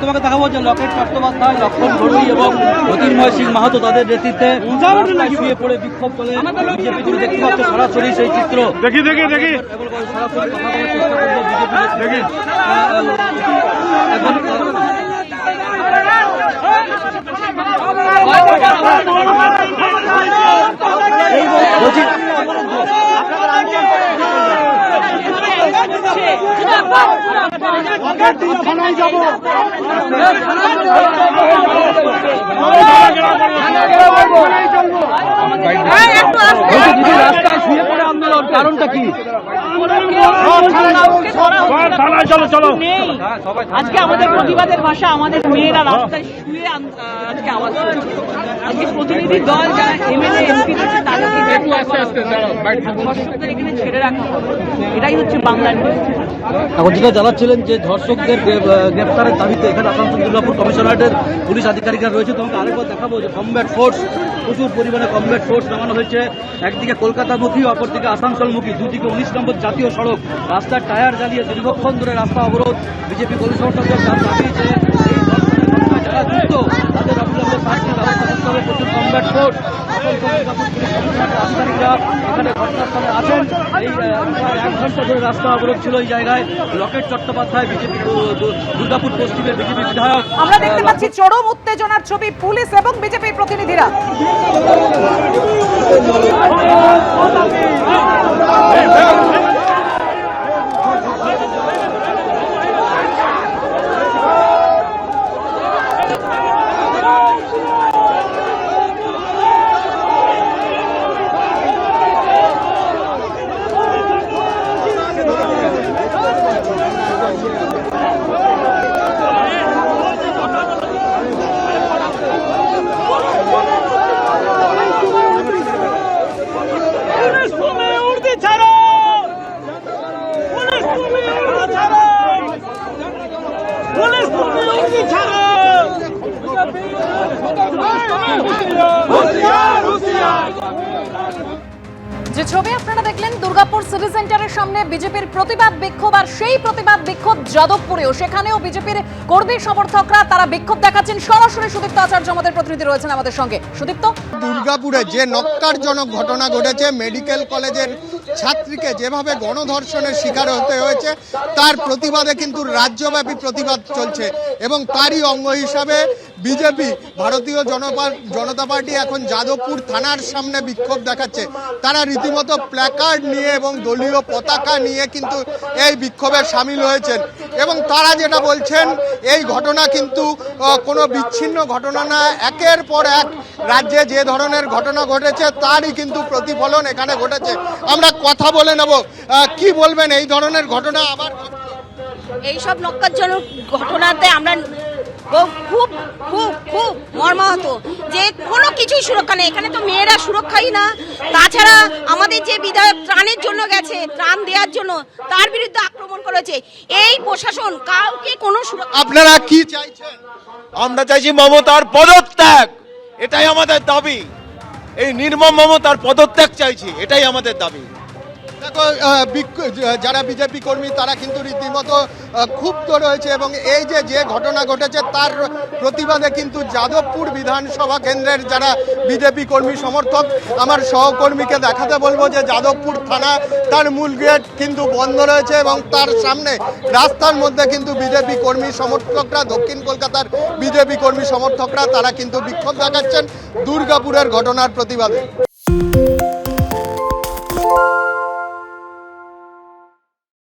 তোমাকে দেখাবো যে লকেট চট্টোপাধ্যায় লক্ষণ ঘড়ি এবং জ্যোতির্ময় সিং মাহাতো তাদের নেতৃত্বে শুয়ে পড়ে বিক্ষোভ চলে বিজেপি তুমি দেখতে পাচ্ছ সরাসরি সেই চিত্র দেখি দেখি দেখি সরাসরি কথা বলার চেষ্টা করব বিজেপি দেখি এখন বলছি বলছি দিদি রাস্তায় শুয়ে পড়ে আন্দোলন কারণটা কি? থানায় চলো চলো। আজকে আমাদের প্রতিবাদের ভাষা আমাদের মেয়েরা রাস্তায় শুয়ে আজকে আওয়াজ আজকে প্রতিনিধি দল যারা এমএলএ এমপি রয়েছে তাদেরকে এখানে ছেড়ে রাখা। এটাই হচ্ছে বাংলার। এখন যেটা জানাচ্ছিলেন যে ধর্ষকদের গ্রে- গ্রেপ্তারের দাবিতে এখানে আসানসোল দুর্গাপুর কমিশনারেটের পুলিশ আধিকারিকরা রয়েছে। তোমাকে আরেকবার দেখাবো যে কমব্যাট ফোর্স প্রচুর পরিমাণে কমব্যাট ফোর্স নামানো হয়েছে। একদিকে কলকাতামুখী, অপরদিকে আসানসোলমুখী। দুদিকে উনিশ নম্বর জাতীয় সড়ক। রাস্তার টায়ার জ্বালিয়ে দীর্ঘক্ষণ ধরে রাস্তা অবরোধ। বিজেপি সমর্থকদের দাবি যে এই ধর্ষণের ঘটনায় যারা যুক্ত, তাদের অবিলম্বে শাস্তির ব্যবস্থা আধিকারিকরা এখানে ঘটনাস্থলে আছেন এই এক ঘণ্টা ধরে রাস্তা অবরোধ ছিল এই জায়গায়। লকেট চট্টোপাধ্যায় বিজেপি দুর্গাপুর পশ্চিমের বিজেপি বিধায়ক আমরা দেখতে পাচ্ছি চরম উত্তেজনার ছবি পুলিশ এবং বিজেপি প্রতিনিধিরা। পুলিশ কর্মী ছাড়া যে ছবি আপনারা দেখলেন, দুর্গাপুর সিটি সেন্টারের সামনে বিজেপির প্রতিবাদ বিক্ষোভ আর সেই প্রতিবাদ বিক্ষোভ যাদবপুরেও। সেখানেও বিজেপির কর্মী সমর্থকরা তারা বিক্ষোভ দেখাচ্ছেন। সরাসরি সুদীপ্ত আচার্য আমাদের প্রতিনিধি রয়েছেন আমাদের সঙ্গে। সুদীপ্ত? দুর্গাপুরে যে নক্কারজনক ঘটনা ঘটেছে, মেডিকেল কলেজের ছাত্রীকে যেভাবে গণধর্ষণের শিকার হতে হয়েছে, তার প্রতিবাদে কিন্তু রাজ্যব্যাপী প্রতিবাদ চলছে এবং তারই অঙ্গ হিসাবে বিজেপি, ভারতীয় জনতা পার্টি এখন যাদবপুর থানার সামনে বিক্ষোভ দেখাচ্ছে। তারা রীতিমতো প্ল্যাকার্ড নিয়ে এবং দলীয় পতাকা নিয়ে কিন্তু এই বিক্ষোভে সামিল হয়েছেন। এবং তারা যেটা বলছেন, এই ঘটনা কিন্তু কোনো বিচ্ছিন্ন ঘটনা না। একের পর এক রাজ্যে যে ধরনের ঘটনা ঘটেছে, তারই কিন্তু প্রতিফলন এখানে ঘটেছে। আমরা কথা বলে নেব। কি বলবেন এই ধরনের ঘটনা? আবার এইসব নক্কারজনক ঘটনাতে আমরা খুব খুব খুব মর্মাহত যে কোনো কিছুই সুরক্ষা নেই। এখানে তো মেয়েরা সুরক্ষাই না। তাছাড়া আমাদের যে বিধায়ক ত্রাণের জন্য গেছে, ত্রাণ দেওয়ার জন্য, তার বিরুদ্ধে আক্রমণ করেছে। এই প্রশাসন কাউকে কোনো আপনারা কি চাইছেন? আমরা চাইছি মমতার পদত্যাগ। এটাই আমাদের দাবি। এই নির্মম মমতার পদত্যাগ চাইছি। এটাই আমাদের দাবি। দেখো যারা বিজেপি কর্মী, তারা কিন্তু রীতিমতো ক্ষুব্ধ রয়েছে এবং এই যে যে ঘটনা ঘটেছে, তার প্রতিবাদে কিন্তু যাদবপুর বিধানসভা কেন্দ্রের যারা বিজেপি কর্মী সমর্থক, আমার সহকর্মীকে দেখাতে বলব যে, যাদবপুর থানা তার মূল গেট কিন্তু বন্ধ রয়েছে এবং তার সামনে রাস্তার মধ্যে কিন্তু বিজেপি কর্মী সমর্থকরা, দক্ষিণ কলকাতার বিজেপি কর্মী সমর্থকরা, তারা কিন্তু বিক্ষোভ দেখাচ্ছেন দুর্গাপুরের ঘটনার প্রতিবাদে।